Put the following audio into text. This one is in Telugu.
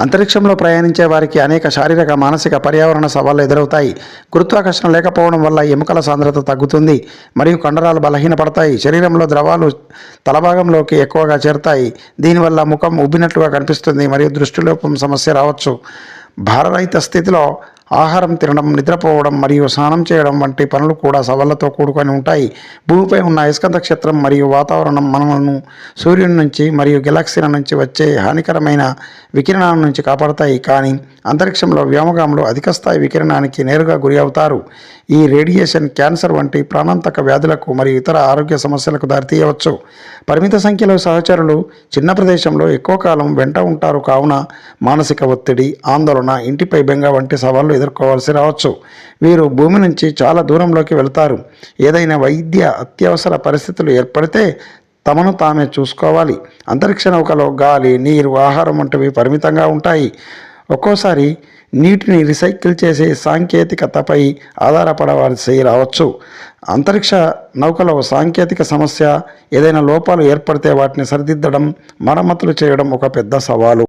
అంతరిక్షంలో ప్రయాణించే వారికి అనేక శారీరక మానసిక పర్యావరణ సవాళ్ళు ఎదురవుతాయి. గురుత్వాకర్షణ లేకపోవడం వల్ల ఎముకల సాంద్రత తగ్గుతుంది. మరియు కండరాలు బలహీనపడతాయి. శరీరంలో ద్రవాలు తలభాగంలోకి ఎక్కువగా చేరుతాయి. దీనివల్ల ముఖం ఉబ్బినట్లుగా కనిపిస్తుంది. మరియు దృష్టిలోపం సమస్య రావచ్చు. భారరహిత స్థితిలో ఆహారం తినడం నిద్రపోవడం మరియు స్నానం చేయడం వంటి పనులు కూడా సవాళ్ళతో కూడుకొని ఉంటాయి. భూమిపై ఉన్న అయస్కాంత క్షేత్రం మరియు వాతావరణం మనలను సూర్యుని నుంచి మరియు గెలాక్సీల నుంచి వచ్చే హానికరమైన వికిరణాల నుంచి కాపాడతాయి. కానీ అంతరిక్షంలో వ్యోమగాములు అధిక స్థాయి వికిరణానికి నేరుగా గురి అవుతారు. ఈ రేడియేషన్ క్యాన్సర్ వంటి ప్రాణాంతక వ్యాధులకు మరియు ఇతర ఆరోగ్య సమస్యలకు దారితీయవచ్చు. పరిమిత సంఖ్యలో సహచరులు చిన్న ప్రదేశంలో ఎక్కువ కాలం వెంట ఉంటారు. కావున మానసిక ఒత్తిడి ఆందోళన ఇంటిపై బెంగ వంటి సవాళ్ళు ఎదుర్కోవాల్సి రావచ్చు వీరు భూమి నుంచి చాలా దూరంలోకి వెళ్తారు. ఏదైనా వైద్య అత్యవసర పరిస్థితులు ఏర్పడితే తమను తామే చూసుకోవాలి. అంతరిక్ష నౌకలో గాలి నీరు ఆహారం వంటివి పరిమితంగా ఉంటాయి. ఒక్కోసారి నీటిని రీసైకిల్ చేసే సాంకేతికతపై ఆధారపడవలసి రావచ్చు. అంతరిక్ష నౌకలో సాంకేతిక సమస్య ఏదైనా లోపాలు ఏర్పడితే వాటిని సరిదిద్దడం మరమ్మతులు చేయడం ఒక పెద్ద సవాలు.